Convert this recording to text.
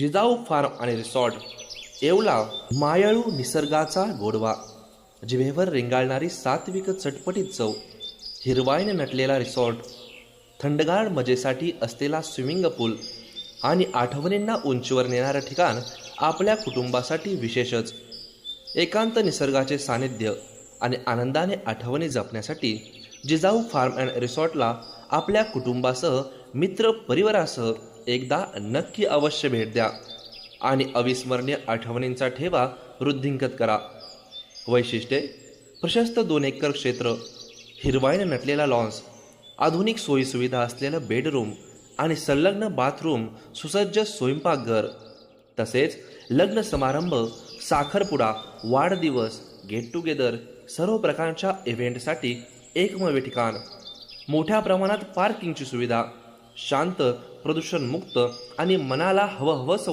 Jijau farm आणि resort Yeola मायाळू निसर्गाचा गोडवा जिभेवर रेंगाळणारी सात्विक चटपटीत चव हिरवाईने नटलेला रिसॉर्ट थंडगार मजेसाठी असलेला स्विमिंग पूल आणि आठवणींना उंचीवर नेणारं ठिकाण आपल्या कुटुंबासाठी विशेषच. एकांत निसर्गाचे सानिध्य आणि आनंदाने आठवणी जपण्यासाठी जिजाऊ फार्म अँड रिसॉर्टला आपल्या कुटुंबासह मित्र परिवारासह एकदा नक्की अवश्य भेट द्या आणि अविस्मरणीय आठवणींचा ठेवा वृद्धिंगत करा. वैशिष्ट्ये प्रशस्त दोन एकर क्षेत्र हिरवाईने नटलेला लॉन्स आधुनिक सोयीसुविधा असलेलं बेडरूम आणि संलग्न बाथरूम सुसज्ज स्वयंपाकघर तसेच लग्न समारंभ साखरपुडा वाढदिवस गेट टुगेदर सर्व प्रकारच्या इव्हेंटसाठी एकमेव ठिकाण. मोठ्या प्रमाणात पार्किंगची सुविधा शांत प्रदूषणमुक्त आणि मनाला हवं हवंसं